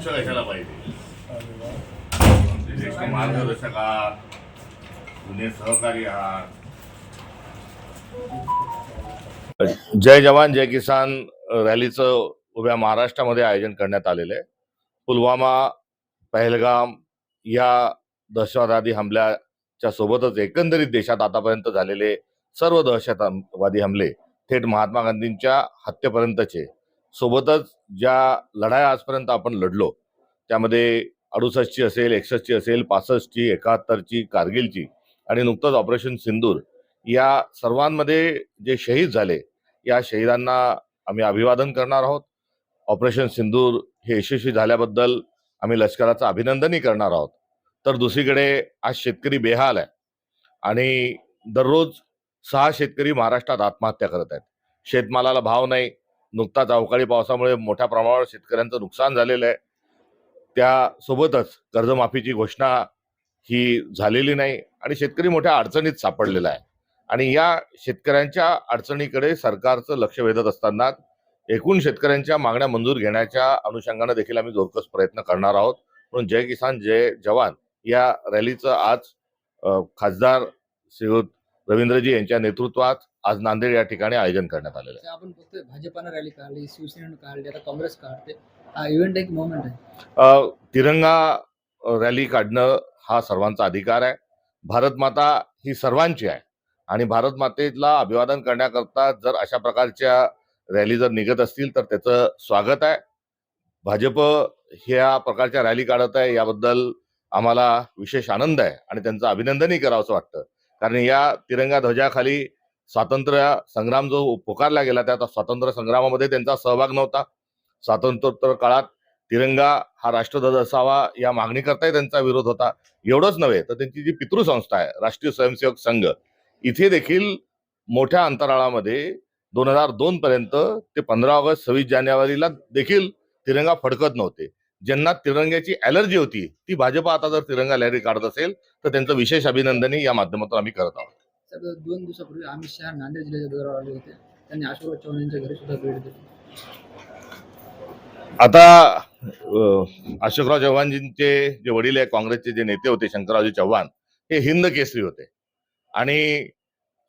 पक्ष कशाला पाहिजे. ज्येष्ठ मार्गदर्शक आहात जुने सहकारी आहात. जय जवान जय किसान रॅलीचं उभ्या महाराष्ट्रामध्ये आयोजन करण्यात आलेलं आहे. पुलवामा पहलगाम या दहशतवादी हमल्याच्या सोबतच एकंदरीत देशात आतापर्यंत झालेले सर्व दहशतवादी हमले थेट महात्मा गांधींच्या हत्येपर्यंतचे. सोबतच ज्या लढाया आजपर्यंत आपण लढलो त्यामध्ये अडुसष्टची असेल एकसष्टची असेल पासष्टची एकाहत्तरची कारगिलची आणि नुकतंच ऑपरेशन सिंदूर या सर्वांमध्ये जे शहीद झाले या शहीदांना आम्ही अभिवादन करणार आहोत. ऑपरेशन सिंदूर हे यशस्वी झाल्याबद्दल आम्ही लष्कराचं अभिनंदनही करणार आहोत. तर दुसरीकडे आज शेतकरी बेहाल आहे आणि दररोज सहा शेतकरी महाराष्ट्रात आत्महत्या करत आहेत. शेतमालाला भाव नाही नुकताच अवकाळी पावसामुळे मोठ्या प्रमाणावर शेतकऱ्यांचं नुकसान झालेलं आहे. त्यासोबतच कर्जमाफीची घोषणा ही झालेली नाही आणि शेतकरी मोठ्या अडचणीत सापडलेला आहे. आणि या शेतकऱ्यांच्या अडचणीकडे सरकारचं लक्ष वेधत असताना एकूण शेतकऱ्यांच्या मागण्या मंजूर घेण्याच्या अनुषंगानं देखील आम्ही जोरकस प्रयत्न करणार आहोत. म्हणून जय किसान जय जवान या रॅलीचं आज खासदार श्रीयुत रवींद्रजी यांच्या नेतृत्वात आज नांदेड या ठिकाणी आयोजन करण्यात आलेलं आहे. आपण बघतोय भाजपानं रॅली काढली शिवसेनेनं काढली आता काँग्रेस काढते. हा इव्हेंट एक मोमेंट आहे. तिरंगा रॅली काढणं हा सर्वांचा अधिकार आहे. भारत माता ही सर्वांची आहे. आणि भारत मातेला अभिवादन करण्याकरता जर अशा प्रकारच्या रॅली जर निघत असतील तर त्याचं स्वागत आहे. भाजप ह्या प्रकारच्या रॅली काढत आहे याबद्दल आम्हाला विशेष आनंद आहे आणि त्यांचं अभिनंदनही करावं असं वाटतं. कारण या तिरंगा ध्वजाखाली स्वातंत्र्य संग्राम जो पुकारला गेला त्या स्वातंत्र्य संग्रामामध्ये त्यांचा सहभाग नव्हता. स्वातंत्र्योत्तर काळात तिरंगा हा राष्ट्रध्वज असावा या मागणी करताही त्यांचा विरोध होता. एवढंच नव्हे तर त्यांची जी पितृसंस्था आहे राष्ट्रीय स्वयंसेवक संघ इथे देखील मोठ्या अंतराळामध्ये दोन हजार दोन पर्यंत ते पंधरा ऑगस्ट सव्वीस जानेवारीला देखील तिरंगा फडकत नव्हते. ज्यांना तिरंग्याची अलर्जी होती ती भाजप आता जर तिरंगा लहरी काढत असेल तर त्यांचं विशेष अभिनंदनही या माध्यमातून आम्ही करत आहोत. तर दोन दिवसापूर्वी अमित शहा नांदेड जिल्ह्याच्या दौऱ्यावर आले होते. त्यांनी अशोक चव्हाण यांच्या घरी सुद्धा भेट दिली. आता अशोकराव चव्हाणजींचे जे वडील आहे काँग्रेसचे जे नेते होते शंकररावजी चव्हाण हे हिंद केसरी होते. आणि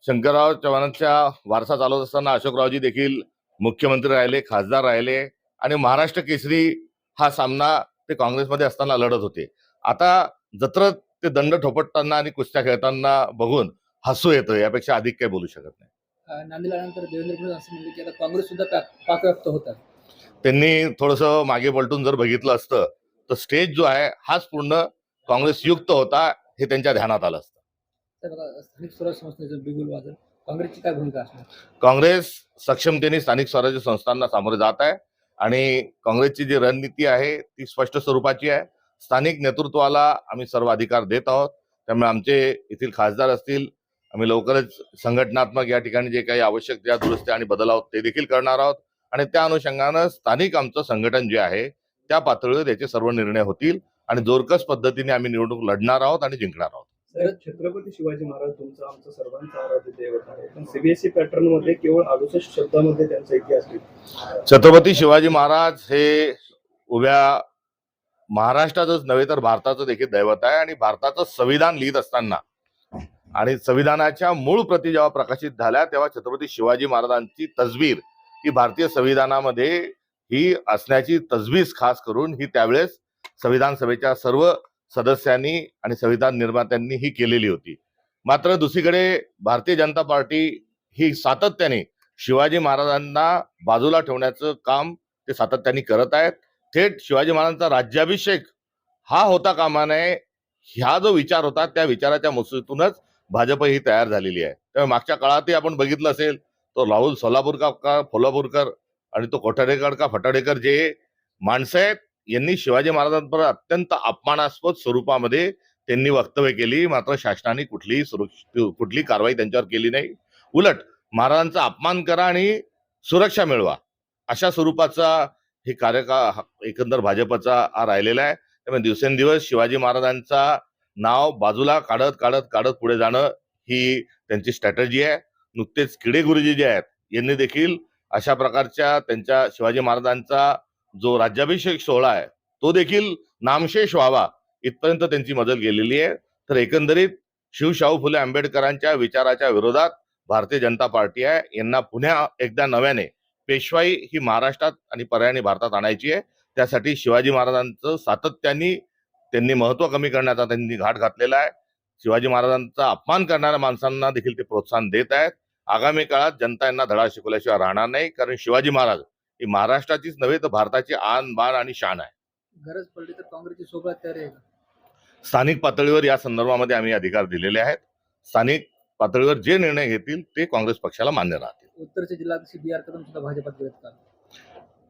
शंकरराव चव्हाणांच्या वारसा चालवत असताना अशोकरावजी देखील मुख्यमंत्री राहिले खासदार राहिले आणि महाराष्ट्र केसरी हा सामना ते काँग्रेसमध्ये असताना लढत होते. आता जत्रत ते दंड ठोपटताना आणि कुस्त्या खेळताना बघून हसू येतं यापेक्षा अधिक काही बोलू शकत नाही. देवेंद्र फडणवीस असं म्हणले की आता काँग्रेस सुद्धा पाकव्याप्त होत त्यांनी थोडस मागे पलटून जर बघितलं असतं तर स्टेज जो आहे हाच पूर्ण काँग्रेस युक्त होता हे त्यांच्या ध्यानात आलं असतं. स्थानिक स्वराज्य संस्थेचं बिगुल वादन काँग्रेसची काय भूमिका असणार? काँग्रेस सक्षमतेने स्थानिक स्वराज्य संस्थांना सामोरे जात आहे. आणि काँग्रेसची जी रणनीती आहे ती स्पष्ट स्वरूपाची आहे. स्थानिक नेतृत्वाला आम्ही सर्व अधिकार देत आहोत. त्यामुळे आमचे येथील खासदार असतील आम्ही लवकरच संघटनात्मक या ठिकाणी जे काही आवश्यक ज्या दुरुस्त्या आणि बदल आहोत ते देखील करणार आहोत. आणि त्या अनुषंगानं स्थानिक आमचं संघटन जे आहे त्या पातळीवर याचे सर्व निर्णय होतील आणि जोरकस पद्धतीने आम्ही निवडणूक लढणार आहोत आणि जिंकणार आहोत. छत्रपती शिवाजी महाराज तुमचं आमचं सर्वांचं आराध्य दैवत आहे. पण सीबीएसई पॅटर्नमध्ये केवळ अडुसष्ट शब्दामध्ये त्यांचा इतिहास छत्रपती शिवाजी महाराज हे उभ्या महाराष्ट्राचंच नव्हे तर भारताचं देखील दैवत आहे आणि भारताचं संविधान लिहित असताना आणि संविधानाच्या मूळ प्रती जेव्हा प्रकाशित झाल्या तेव्हा छत्रपती शिवाजी महाराजांची तसबीर ही भारतीय संविधानामध्ये ही असण्याची तजवीज खास करून ही त्यावेळेस संविधान सभेच्या सर्व सदस्यांनी आणि संविधान निर्मात्यांनी ही केलेली होती. मात्र दुसरीकडे भारतीय जनता पार्टी ही सातत्याने शिवाजी महाराजांना बाजूला ठेवण्याचं काम ते सातत्याने करत आहेत. थेट शिवाजी महाराजांचा राज्याभिषेक हा होता कामा नये ह्या जो विचार होता त्या विचाराच्या मुसूतूनच भाजप ही तयार झालेली आहे. त्यामुळे मागच्या काळातही आपण बघितलं असेल तो राहुल सोलापूरकर का फोलापूरकर आणि तो कोठाडेकर का फटाडेकर जे माणसं आहेत यांनी शिवाजी महाराजांवर अत्यंत अपमानास्पद स्वरूपामध्ये त्यांनी वक्तव्य केली. मात्र शासनाने कुठलीही सुरक्ष कुठली कारवाई त्यांच्यावर केली नाही. उलट महाराजांचा अपमान करा आणि सुरक्षा मिळवा. अशा स्वरूपाचा हे कार्यका एकंदर भाजपचा हा राहिलेला आहे. त्यामुळे दिवसेंदिवस शिवाजी महाराजांचा नाव बाजूला काढत काढत काढत पुढे जाणं ही त्यांची स्ट्रॅटजी आहे. नुकतेच किडे गुरुजी जे आहेत यांनी देखील अशा प्रकारच्या त्यांच्या शिवाजी महाराजांचा जो राज्याभिषेक सोहळा आहे तो देखील नामशेष व्हावा इथपर्यंत त्यांची मजल गेलेली आहे. तर एकंदरीत शिवशाहू फुले आंबेडकरांच्या विचाराच्या विरोधात भारतीय जनता पार्टी आहे. यांना पुन्हा एकदा नव्याने पेशवाई ही महाराष्ट्रात आणि पर्यायाने भारतात आणायची आहे. त्यासाठी शिवाजी महाराजांचं सातत्याने त्यांनी महत्त्व कमी करण्याचा त्यांनी घाट घातलेला आहे. शिवाजी महाराजांचा अपमान करणाऱ्या माणसांना देखील ते प्रोत्साहन देत आहेत. आगामी काळात जनता यांना धडा शिकवल्याशिवाय राहणार नाही कारण शिवाजी महाराज ही महाराष्ट्राचीच नव्हे तर भारताची आन बाण आणि शान आहे. गरज पडली तर काँग्रेसची सोबत तयारी आहे. का स्थानिक पातळीवर या संदर्भामध्ये आम्ही अधिकार दिलेले आहेत. स्थानिक पातळीवर जे निर्णय घेतील ते काँग्रेस पक्षाला मान्य राहतील. उत्तरचे जिल्हाध्यक्ष बी आर कदम सुद्धा भाजपात गेलेत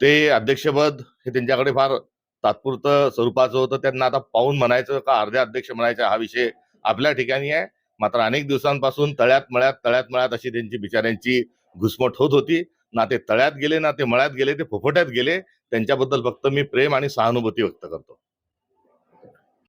ते अध्यक्षपद हे त्यांच्याकडे फार तात्पुरतं स्वरूपाचं होतं. त्यांना आता पाहून म्हणायचं का अर्धे अध्यक्ष म्हणायचं हा विषय आपल्या ठिकाणी आहे. मात्र अनेक दिवसांपासून तळ्यात मळ्यात तळ्यात मळ्यात अशी त्यांची बिचाऱ्यांची घुसमट होत होती. ना ते तळ्यात गेले ना ते मळ्यात गेले ते फुफट्यात गेले त्यांच्याबद्दल फक्त मी प्रेम आणि सहानुभूती व्यक्त करतो.